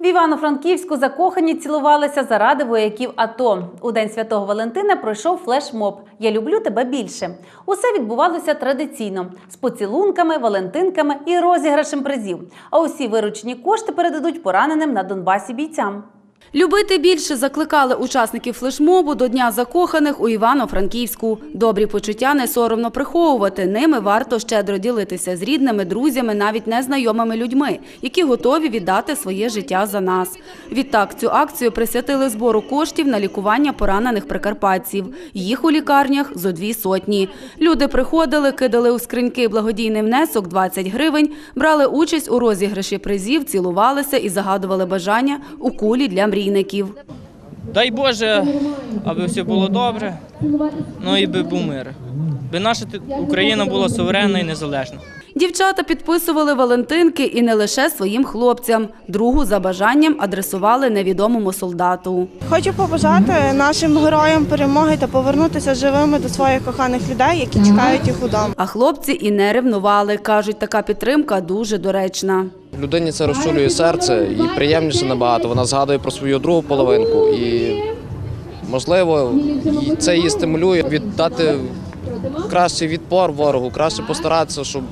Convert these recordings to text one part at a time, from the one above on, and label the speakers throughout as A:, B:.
A: В Івано-Франківську закохані цілувалися заради вояків АТО. У День Святого Валентина пройшов флешмоб Я люблю тебе більше. Усе відбувалося традиційно з поцілунками, валентинками і розіграшем призів. А усі виручені кошти передадуть пораненим на Донбасі бійцям. Любити більше закликали учасників флешмобу до Дня закоханих у Івано-Франківську. Добрі почуття не соромно приховувати. Ними варто щедро ділитися з рідними, друзями, навіть незнайомими людьми, які готові віддати своє життя за нас. Відтак цю акцію присвятили збору коштів на лікування поранених прикарпатців. Їх у лікарнях зо дві сотні. Люди приходили, кидали у скриньки благодійний внесок 20 гривень, брали участь у розіграші призів, цілувалися і загадували бажання у кулі для мрійників.
B: Дай Боже, аби все було добре, ну і би був мир. Би наша Україна була суверенна і незалежна.
A: Дівчата підписували Валентинки і не лише своїм хлопцям. Другу за бажанням адресували невідомому солдату.
C: Хочу побажати нашим героям перемоги та повернутися живими до своїх коханих людей, які чекають їх удома.
A: А хлопці і не ревнували. Кажуть, така підтримка дуже доречна.
D: Людині це розчулює серце і приємніше набагато. Вона згадує про свою другу половинку і, можливо, це її стимулює віддати кращий відпор ворогу, краще постаратися, щоб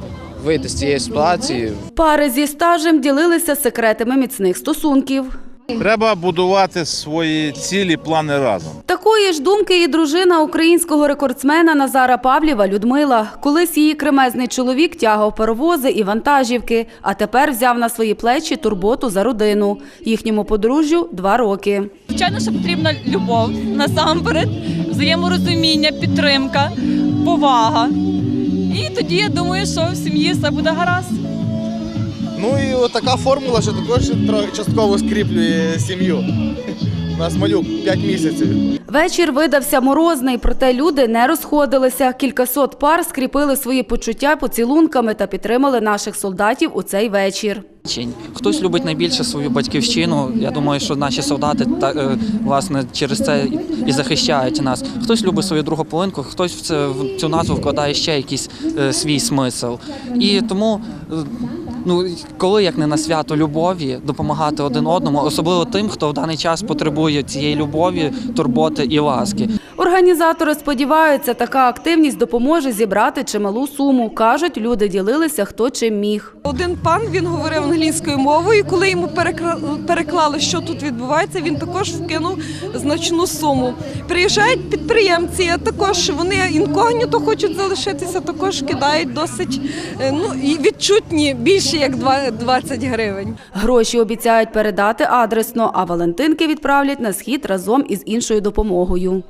D: вийти з цієї ситуації.
A: Пари зі стажем ділилися секретами міцних стосунків.
E: Треба будувати свої цілі, плани разом.
A: Такої ж думки і дружина українського рекордсмена Назара Павлєва Людмила. Колись її кремезний чоловік тягав паровози і вантажівки, а тепер взяв на свої плечі турботу за родину. Їхньому подружжю два роки.
F: Звичайно, що потрібна любов насамперед, взаєморозуміння, підтримка, повага. І тоді я думаю, що в сім'ї все буде гаразд.
G: Ну і така формула, що також трохи частково скріплює сім'ю. У нас малюк 5 місяців.
A: Вечір видався морозний, проте люди не розходилися. Кількасот пар скріпили свої почуття поцілунками та підтримали наших солдатів у цей вечір.
H: Хтось любить найбільше свою батьківщину. Я думаю, що наші солдати та е, власне через це і захищають нас. Хтось любить свою другу половинку, хтось в це в цю назву вкладає ще якийсь е, свій смисл. І тому. е, Ну, коли як не на свято любові, допомагати один одному, особливо тим, хто в даний час потребує цієї любові, турботи і ласки.
A: Організатори сподіваються, така активність допоможе зібрати чималу суму. Кажуть, люди ділилися хто чим міг.
I: Один пан він говорив англійською мовою. Коли йому переклали, що тут відбувається, він також вкинув значну суму. Приїжджають підприємці, а також вони інкогніто хочуть залишитися, також кидають досить е, ну і відчутні більше як два- 20 гривень.
A: Гроші обіцяють передати адресно, а Валентинки відправлять на схід разом із іншою допомогою.